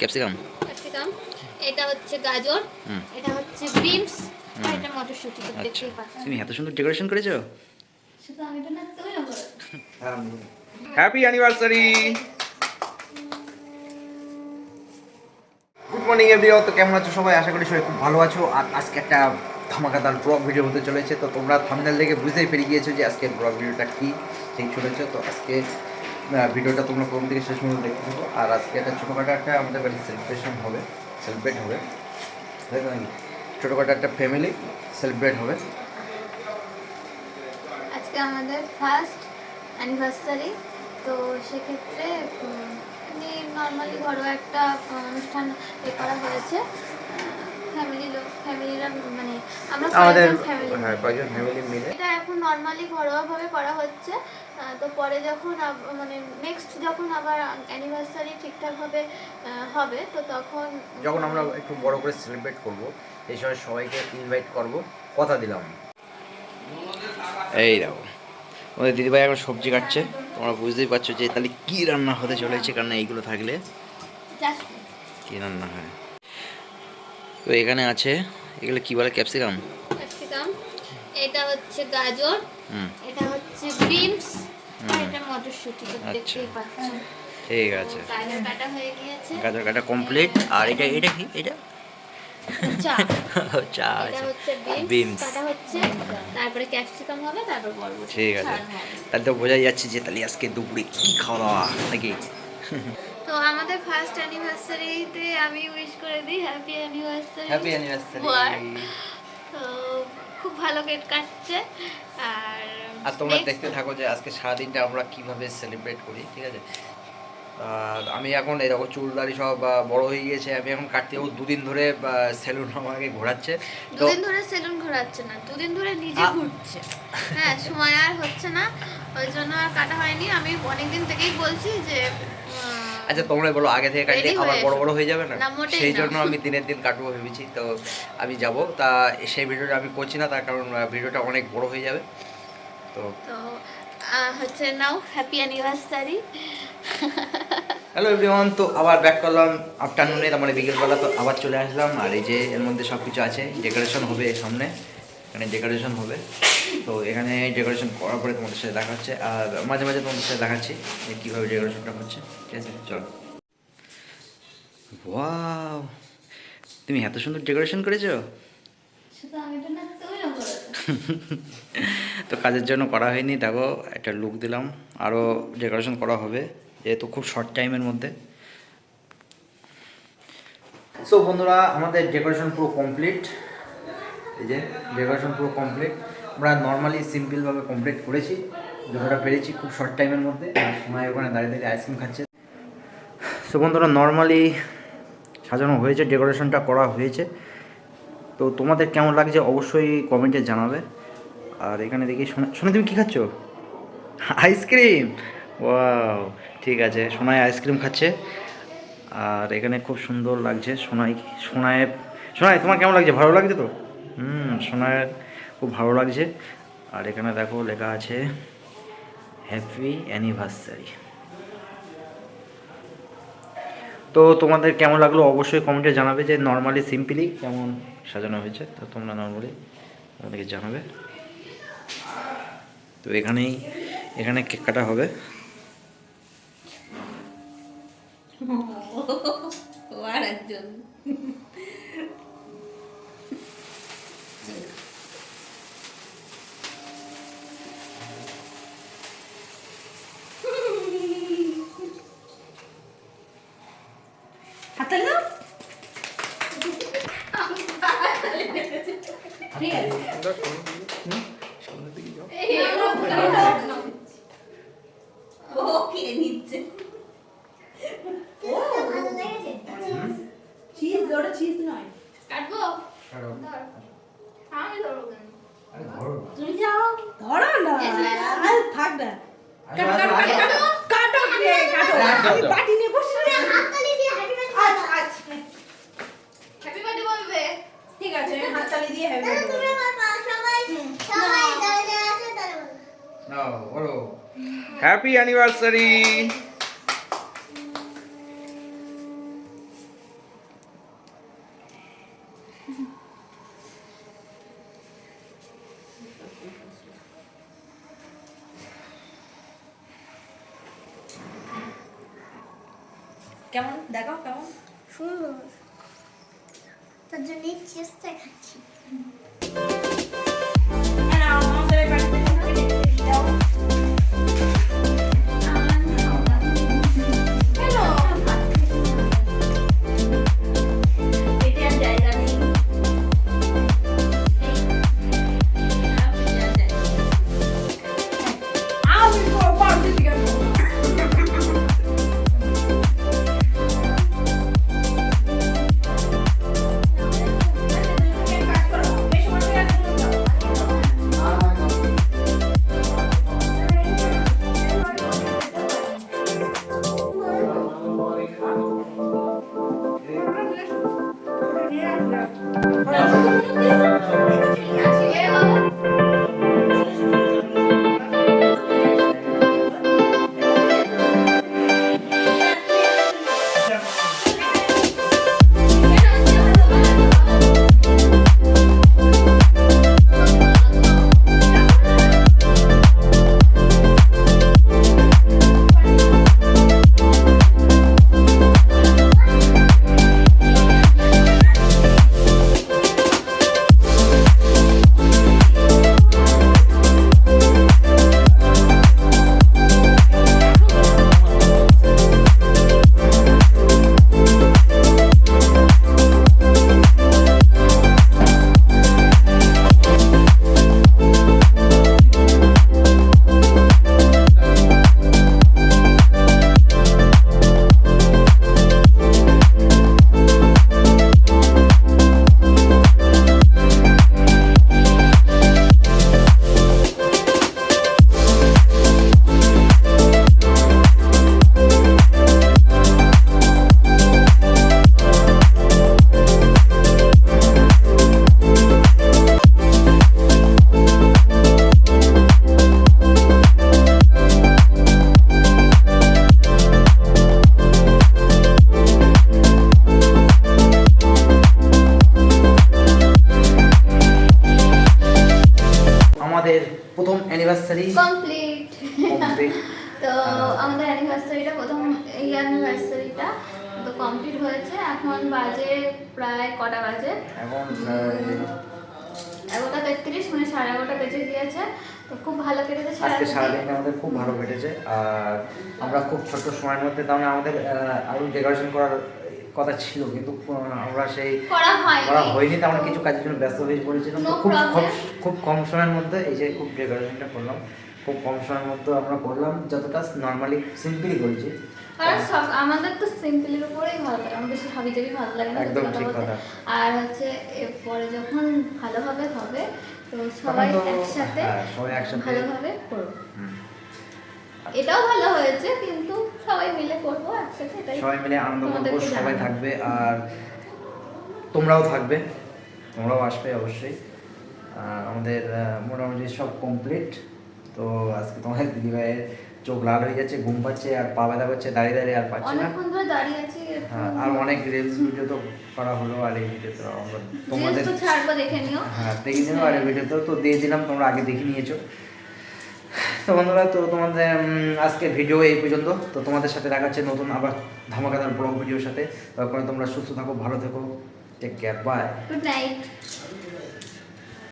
Capsicum? Capsicum. এটা হচ্ছে গাজর। এটা হচ্ছে বিনস। আর এটা মটরশুঁটি আচ্ছা। দেখতেই পাচ্ছেন। তুমি এত সুন্দর ডেকোরেশন করেছ? শুধু আমি তো না তুমি করো happy anniversary good morning everyone তো কেমন আছো সবাই? আশা করি সবাই খুব ভালো আছো। আর আজকে একটা ধামাকাদার ব্লগ ভিডিও হতে চলেছে। তো তোমরা থামনেল দেখে বুঝতেই পেরে গিয়েছো যে আজকে ব্লগ ভিডিওটা কী সেই চলেছে তো আজকে ভিডিওটা তোমরা প্রথম থেকে শেষ পর্যন্ত দেখতে থাকো। আর আজকে একটা ছোটোখাটো একটা আমাদের বাড়ির সেলিব্রেশন হবে সেলিব্রেট হবে। ছোটোখাটো একটা ফ্যামিলি সেলিব্রেট হবে। আজকে আমাদের ফার্স্ট অ্যানিভার্সারি তো সেক্ষেত্রে এমনি নর্মালি ঘরোয়া একটা অনুষ্ঠান এ করা হয়েছে। ফ্যামিলি লোক ফ্যামিলিরা মানে আমরা আমাদের হ্যাঁ কয়েকজন ফ্যামিলি মিলে। এটা এখন নর্মালি ঘরোয়াভাবে করা হচ্ছে। তো পরে যখন মানে নেক্সট যখন আবার অ্যানিভার্সারি ঠিকঠাকভাবে হবে তো তখন যখন আমরা একটু বড় করে সেলিব্রেট করব এই সময় সবাইকে ইনভাইট করব কথা দিলাম। এই দেখো আমাদের দিদিভাই এখন সবজি কাটছে তোমরা বুঝতেই পারছ যে তাহলে কী রান্না হতে চলেছে কারণ এইগুলো থাকলে কী রান্না হয়। তো এখানে আছে এগুলো কী বলে ক্যাপসিকাম? ক্যাপসিকাম। এটা হচ্ছে গাজর এটা হচ্ছে বিনস আর এটা মটরশুঁটি আচ্ছা। দেখতেই পাচ্ছেন ঠিক আছে। গাজর কাটা হয়ে গিয়েছে। গাজর কাটা কমপ্লিট আর এটা এটা কি? এটা? চা। চা এটা হচ্ছে বিনস কাটা হচ্ছে। তারপরে ক্যাপসিকাম হবে তারপর বরবটি ঠিক আছে। তাহলে তো বোঝাই যাচ্ছে যে তাহলে আজকে দুপুরে কী খাওয়া দাওয়া নাকি? আমাদের ফার্স্ট অ্যানিভার্সারিতে আমি উইশ করে দিই হ্যাপি অ্যানিভার্সারি হ্যাপি অ্যানিভার্সারি তো খুব ভালো কেক কাটছে আর আর তোমরা দেখতে থাকো যে আজকে সারাদিনটা আমরা কীভাবে সেলিব্রেট করি ঠিক আছে? আর আমি এখন এরকম চুল দাড়ি সব বড় হয়ে গিয়েছে আমি এখন কাটতে যাব দুদিন ধরে সেলুন আমাকে ঘোরাচ্ছে। দুদিন ধরে সেলুন ঘোরাচ্ছে না দুদিন ধরে নিজে ঘুরছে। হ্যাঁ সময় আর হচ্ছে না ওই জন্য আর কাটা হয়নি। আমি অনেকদিন থেকেই বলছি যে আচ্ছা তোমরা বলো আগে থেকে কাটলে আবার বড় বড় হয়ে যাবে না? সেই জন্য আমি দিনের দিন কাটবো ভেবেছি তো আমি যাব। তা সেই ভিডিওটা আমি করছি না তার কারণ ভিডিওটা অনেক বড় হয়ে যাবে। তো হচ্ছে নাও হ্যাপি অ্যানিভার্সারি হ্যালো এভরিওয়ান তো আবার ব্যাক করলাম আফটারনুনে তার মানে বিকেলবেলা তো আবার চলে আসলাম। আর এই যে এর মধ্যে সব কিছু আছে ডেকোরেশন হবে সামনে। এখানে ডেকোরেশন হবে। তো এখানে ডেকোরেশন করার পরে তোমাদের সাথে দেখা হচ্ছে। আর মাঝে মাঝে তোমাদের সাথে দেখাচ্ছি যে কীভাবে ডেকোরেশনটা হচ্ছে। ঠিক আছে চলো। ওয়াও তুমি এত সুন্দর ডেকোরেশন করেছ? তো কাজের জন্য করা হয়নি। দেখো একটা লুক দিলাম। আরও ডেকোরেশন করা হবে যেহেতু খুব শর্ট টাইমের মধ্যে। সো বন্ধুরা আমাদের ডেকোরেশন পুরো কমপ্লিট এই যে ডেকোরেশন পুরো কমপ্লিট আমরা নর্মালি সিম্পলভাবে কমপ্লিট করেছি, যতটা পেরেছি খুব শর্ট টাইমের মধ্যে। আর সময় ওখানে দাঁড়িয়ে দাঁড়িয়ে আইসক্রিম খাচ্ছে। সো বন্ধুরা নর্মালি সাজানো হয়েছে ডেকোরেশনটা করা হয়েছে। তো তোমাদের কেমন লাগছে অবশ্যই কমেন্টে জানাবে। আর এখানে দেখি, সোনা সোনা, তুমি কী খাচ্ছ? আইসক্রিম ওয়াও ঠিক আছে সোনায় আইসক্রিম খাচ্ছে। আর এখানে খুব সুন্দর লাগছে সোনাই সোনায় সোনায় তোমার কেমন লাগছে? ভালো লাগছে তো? হুম সোনায় খুব ভালো লাগছে। আর এখানে দেখো লেখা আছে হ্যাপি অ্যানিভার্সারি তো তোমাদের কেমন লাগল অবশ্যই কমেন্টে জানাবে যে নর্মালি সিম্পলি কেমন সাজানো হয়েছে। তো তোমরা নর্মালি আমাদেরকে জানাবে। তো এখানেই, এখানে কেক কাটা হবে হাততালি দাও ঠিক আছে ও খেয়ে নিচ্ছে চিজ ওটা চিজ নয় কাটবো ধর। আমি কেন? তুমি যাও ধরো না। থাক না কাটো কাটো বসে আচ্ছা আচ্ছা বলবে। ঠিক আছে হাততালি দিয়ে হ্যাপি হ্যাপি অ্যানিভার্সারি কেমন? দেখো কেমন? সুন্দর। তার জন্য চেষ্টা খাচ্ছি তো আমাদের অ্যানিভার্সারিটা প্রথম এই অ্যানিভার্সারিটা তো কমপ্লিট হয়েছে। এখন বাজে প্রায় কটা বাজে? এগারোটা তেত্রিশ মানে সাড়ে এগারোটা বেজে গিয়েছে। তো খুব ভালো কেটেছে আজকে সারাদিন। সারাদিনটা আমাদের খুব ভালো কেটেছে। আর আমরা খুব ছোট্ট সময়ের মধ্যে তাহলে আমাদের আহ, আরও ডেকোরেশন করার কথা ছিল কিন্তু আমরা সেই করা হয়নি। করা হয়নি তেমন কিছু কাজের জন্য ব্যস্ত হয়ে পড়েছিলাম। তো খুব খুব কম সময়ের মধ্যে এই যে খুব ডেকোরেশনটা করলাম। খুব কম সময়ের মধ্যে আমরা করলাম যতটা নর্মালি সিম্পলি করেছি। কারণ সব আমাদের তো সিম্পলের উপরেই ভালো লাগে আমার বেশি হাবি জাবি ভালো লাগে না একদম ঠিক কথা। আর হচ্ছে এরপরে যখন ভালোভাবে হবে তো সবাই একসাথে হ্যাঁ, সবাই একসাথে ভালোভাবে করব। এটাও ভালো হয়েছে কিন্তু সবাই মিলে করব একসাথে এটাই সবাই মিলে আনন্দ করব সবাই থাকবে আর তোমরাও থাকবে তোমরাও আসবে অবশ্যই। আমাদের মোটামুটি সব কমপ্লিট তো আজকে তোমাদের দিদিভাইয়ের চোখ লাল হয়ে যাচ্ছে ঘুম পাচ্ছে আর পা ব্যথা করছে দাঁড়িয়ে দাঁড়িয়ে আর পাচ্ছে না। হ্যাঁ, আর অনেক রিলস ভিডিও তো করা হলো আর এই ভিডিও তো আমরা তোমাদের তো ছাড়বো দেখে নিও। হ্যাঁ দেখে নিও আর এই ভিডিও তো তো দিয়ে দিলাম তোমরা আগে দেখে নিয়েছো। তো বন্ধুরা তো তোমাদের উম, আজকে ভিডিও এই পর্যন্ত। তো তোমাদের সাথে দেখা হচ্ছে নতুন আবার ধামাকাদার ব্লগ ভিডিওর সাথে। তারপরে তোমরা সুস্থ থাকো ভালো থেকো take care bye good night